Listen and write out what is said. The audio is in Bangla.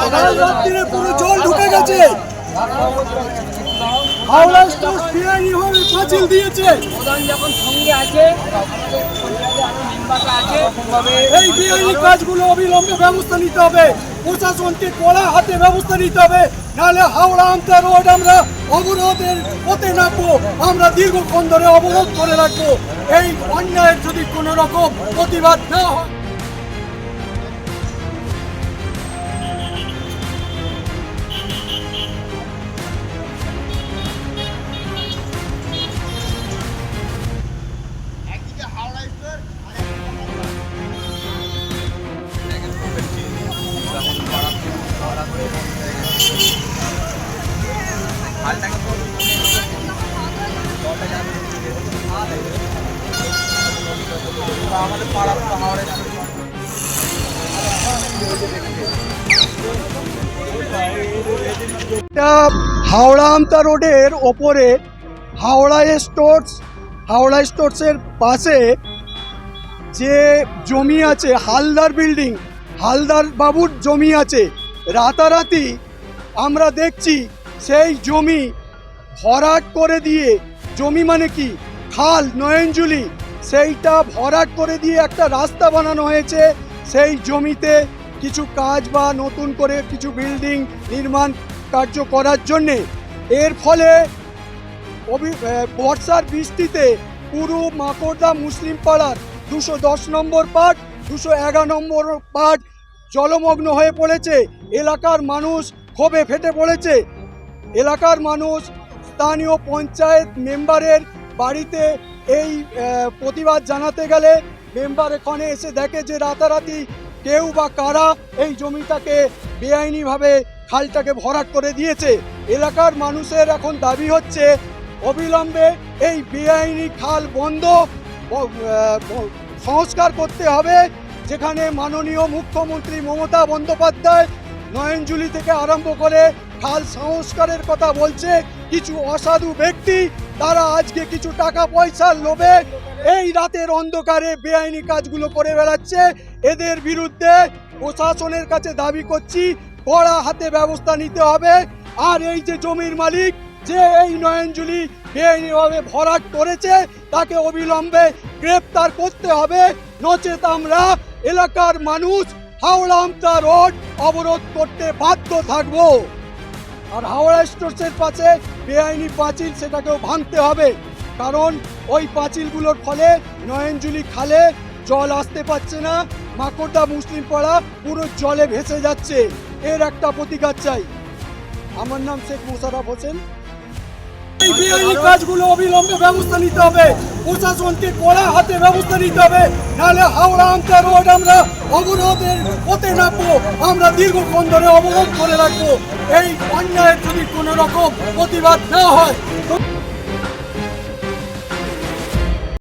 আমাদের রাত্রিরে পুরো জল ঢুকে গেছে হাওড়া ভাবে দিয়েছে এই বেআইনি কাজগুলো অবিলম্বে ব্যবস্থা নিতে হবে প্রশাসনকে কড়া হাতে ব্যবস্থা নিতে হবে নাহলে হাওড়া আমতা রোড আমরা অবরোধের পথে নামবো আমরা দীর্ঘক্ষণ ধরে অবরোধ করে রাখব। এই অন্যায়ের যদি কোনো রকম প্রতিবাদ না হয় হাওড়া আমতা রোডের ওপরে হাওড়া স্টোর্স, হাওড়া স্টোর্সের পাশে যে জমি আছে, হালদার বিল্ডিং, হালদার বাবুর জমি আছে। রাতারাতি আমরা দেখছি সেই জমি ভরাট করে দিয়ে, জমি মানে কি? খাল, নয়নজুলি। সেইটা ভরাট করে দিয়ে একটা রাস্তা বানানো হয়েছে। সেই জমিতে কিছু কাজ বা নতুন করে কিছু বিল্ডিং নির্মাণ কার্য করার জন্যে। এর ফলে বর্ষার বৃষ্টিতে পুরো মাকড়দা মুসলিম পাড়ার দুশো দশ নম্বর পার্ট দুশো এগারো নম্বর পার্ট জলমগ্ন হয়ে পড়েছে। এলাকার মানুষ ক্ষোভে ফেটে পড়েছে। এলাকার মানুষ স্থানীয় পঞ্চায়েত মেম্বারের বাড়িতে এই প্রতিবাদ জানাতে গেলে মেম্বার এখানে এসে দেখে যে রাতারাতি কেউ বা কারা এই জমিটাকে বেআইনিভাবে খালটাকে ভরাট করে দিয়েছে। এলাকার মানুষের এখন দাবি হচ্ছে, অবিলম্বে এই বেআইনি খাল বন্ধ সংস্কার করতে হবে, যেখানে মাননীয় মুখ্যমন্ত্রী মমতা বন্দ্যোপাধ্যায় নয়নজুলি থেকে আরম্ভ করে খাল সংস্কারের কথা বলছে। কিছু অসাধু ব্যক্তি তারা আজকে কিছু টাকা পয়সার লোভে এই রাতের অন্ধকারে বেআইনি কাজগুলো করে বেড়াচ্ছে। এদের বিরুদ্ধে প্রশাসনের কাছে দাবি করছি, কড়া হাতে ব্যবস্থা নিতে হবে। আর এই যে জমির মালিক, যে এই নয়নজুলি বেআইনিভাবে ভরাট করেছে, তাকে অবিলম্বে গ্রেপ্তার করতে হবে। নচেত আমরা এলাকার মানুষ হাওড়া আমতা রোড অবরোধ করতে বাধ্য থাকব। আর হাওড়া স্টোর্সের পাশে বেআইনি পাঁচিল সেটাকেও ভাঙতে হবে। কারণ ওই পাঁচিলগুলোর ফলে নয়নজুলি খালে জল আসতে পারছে না, মাকড়দা মুসলিম পাড়া পুরো জলে ভেসে যাচ্ছে। এর একটা প্রতিকার চাই। আমার নাম শেখ মোশারফ হোসেন। এই কাজগুলো অবিলম্বে ব্যবস্থা নিতে হবে। প্রশাসনকে কড়া হাতে ব্যবস্থা নিতে হবে, নাহলে হাওড়া আমতা রোড আমরা অবরোধের পথে নামবো, আমরা দীর্ঘক্ষণ ধরে অবরোধ করে রাখব। এই অন্যায়ের যদি কোনো রকম প্রতিবাদ না হয়